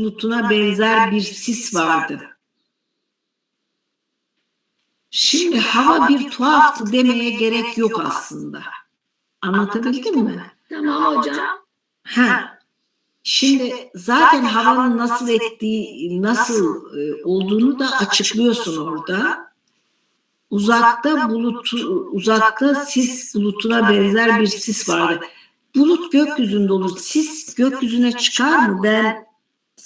bulutuna benzer bir sis vardı. Şimdi hava bir tuhaftı demeye gerek yok aslında. Anlatabildim mi? Tamam hocam. Ha. Şimdi zaten havanın nasıl ettiği, nasıl olduğunu da açıklıyorsun orada. Uzakta bulut, uzakta sis bulutuna benzer bir sis vardı. Bulut gökyüzünde olur. Sis gökyüzüne çıkar mı? Ben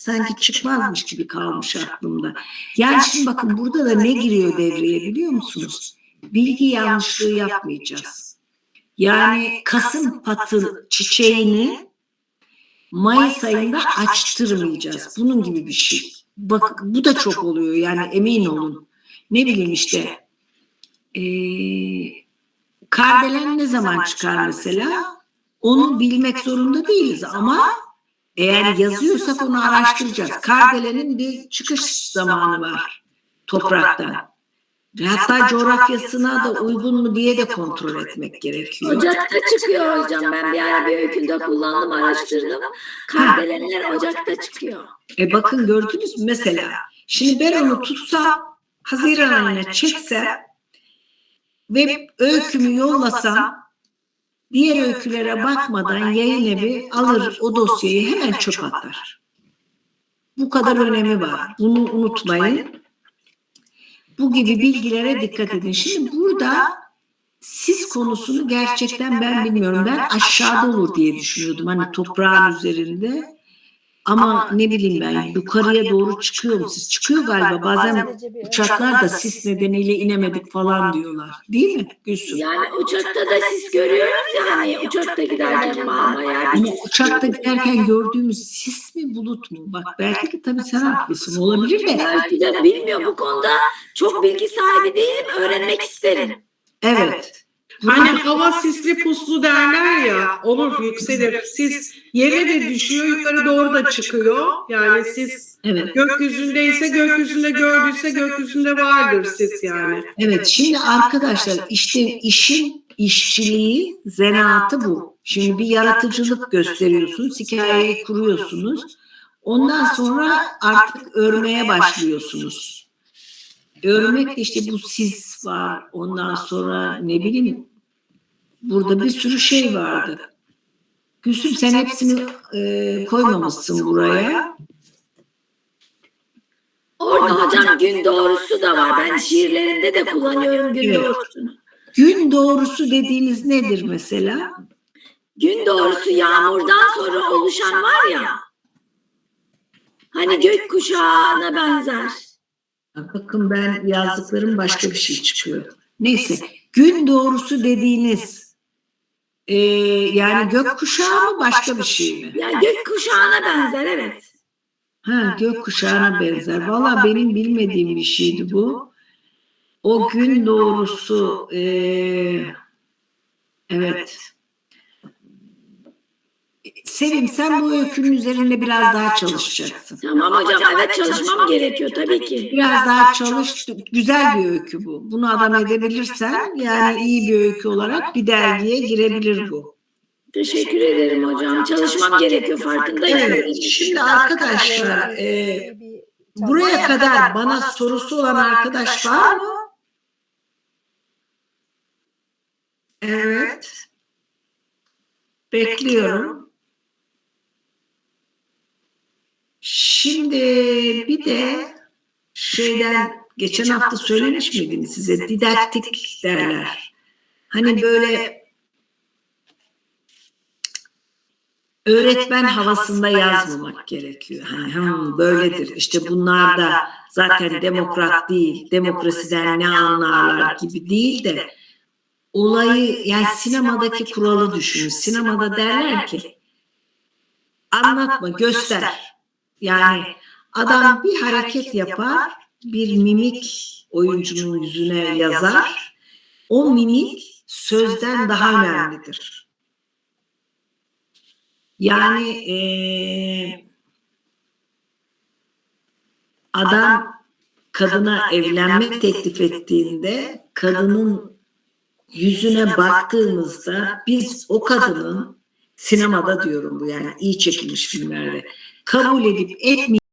sanki çıkmazmış gibi kalmış aklımda. Yani şimdi bakın burada da ne giriyor devreye biliyor musunuz? Bilgi yanlışlığı yapmayacağız. Yani Kasım patı çiçeğini Mayıs ayında açtırmayacağız. Bunun gibi bir şey. Bak bu da çok oluyor yani emin olun. Ne bileyim işte eee kardelen ne zaman çıkar mesela? Onu bilmek zorunda değiliz ama eğer yazıyorsak onu araştıracağız. Kardelenin bir çıkış zamanı var topraktan. Ve Hatta coğrafyasına da uygun mu diye de kontrol etmek gerekiyor. Ocakta çıkıyor hocam. Ben bir ara bir öykünde kullandım, araştırdım. Kardelenler Ocak'ta çıkıyor. E bakın gördünüz mü mesela. Şimdi ben onu tutsam Haziran ayına çeksem ve öykümü yollasam diğer öykülere bakmadan yayın evi alır o dosyayı hemen çöp atar. Bu kadar önemi var. Bunu unutmayın. Bu gibi bilgilere dikkat edin. Şimdi burada sis konusunu gerçekten ben bilmiyorum. Ben aşağıda olur diye düşünüyordum. Hani toprağın üzerinde. Ama ne bileyim ben yukarıya doğru çıkıyor mu sis? Çıkıyor galiba. Bazen uçaklar da sis nedeniyle inemedik falan diyorlar. Değil mi Gülsüm? Yani uçakta da siz görüyoruz ya hani uçakta giderken mama ya. Ama uçakta giderken gördüğümüz sis mi bulut mu? Bak belki de tabii sen haklısın olabilir de. Belki de bilmiyor bu konuda çok bilgi sahibi değilim. Öğrenmek isterim. Evet. Hani hava sisli puslu derler ya, olur yükselir. Sis yere de düşüyor, yukarı doğru da çıkıyor. Yani sis Evet. gökyüzündeyse gökyüzünde gördüyse gökyüzünde vardır sis yani. Evet şimdi arkadaşlar işte işin işçiliği, zanaatı bu. Şimdi bir yaratıcılık gösteriyorsunuz, hikayeyi kuruyorsunuz. Ondan sonra artık örmeye başlıyorsunuz. Örmek de işte bu sis var. Ondan sonra ne bileyim burada bir sürü şey vardı. Gülsüm sen hepsini e, koymamışsın buraya. Orada hocam gün doğrusu da var. Ben şiirlerimde de kullanıyorum gün Evet. doğrusunu. Gün doğrusu dediğiniz nedir mesela? Gün doğrusu yağmurdan sonra oluşan var ya. Hani gök kuşağına benzer. Bakın ben yazdıklarım başka bir şey çıkıyor. Neyse gün doğrusu dediğiniz e, yani gökkuşağı mı başka bir şey mi? Yani gök kuşağına benzer evet. Ha gökkuşağına benzer. Valla benim bilmediğim bir şeydi bu. O gün doğrusu e, evet. Sevim sen bu öykünün üzerinde biraz daha çalışacaksın. Tamam hocam evet çalışmam gerekiyor tabii ki. Biraz daha çalış. Güzel bir öykü bu. Bunu adam edebilirsen yani iyi bir öykü olarak bir dergiye girebilir bu. Teşekkür ederim hocam. Çalışmam gerekiyor farkındayım. Evet. Şimdi arkadaşlar e, buraya kadar bana sorusu olan arkadaş var mı? Evet. Bekliyorum. Şimdi bir de şeyden geçen hafta söylemiş miydim size didaktik derler. Hani böyle öğretmen havasında yazmamak gerekiyor. Hani hmm, böyledir. İşte bunlar da zaten demokrat değil, demokrasiden ne anlarlar gibi değil de olayı yani sinemadaki kuralı düşünün. Sinemada derler ki anlatma, göster. Yani adam bir hareket yapar, bir mimik oyuncunun yüzüne yazar. O mimik sözden daha önemlidir. Yani eee, adam kadına evlenme teklif ettiğinde kadının yüzüne baktığımızda biz o kadının sinemada diyorum bu yani iyi çekilmiş filmlerde kabul edip etmeyip